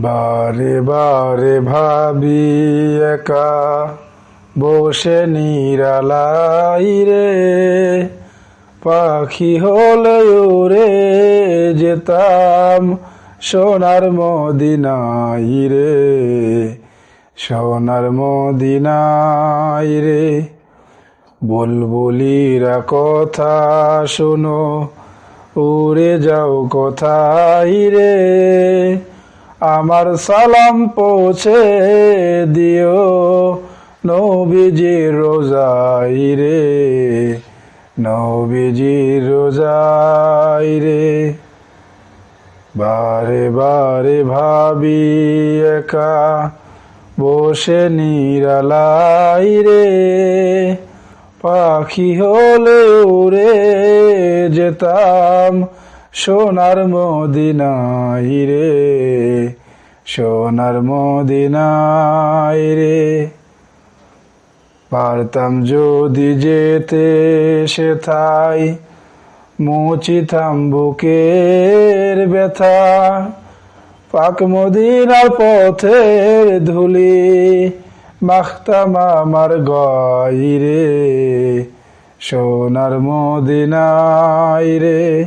বারে বারে ভাবি একা, বসে নিরালাই রে। পাখি হলে উড়ে যেতাম, সোনার মদিনাই রে। সোনার মদিনাই রে। বুলবুলিরা কথা শোনো, উড়ে যাও কোথায় রে? আমার সালাম পৌঁছে দিও নবীজির রোজাই রে, নবীজির রোজাই রে। বারে বারে ভাবি একা বসে নিরালাই রে, পাখি হলে উড়ে যেতাম সোনার মদিনাই রে, সোনার মদিনাই রে। পারতাম যদি যেতে সেথায় মুচিতাম বুকের ব্যথা। পাক মদিনার পথের ধুলি মাখতাম আমার গয়রে সোনার মদিনাই রে।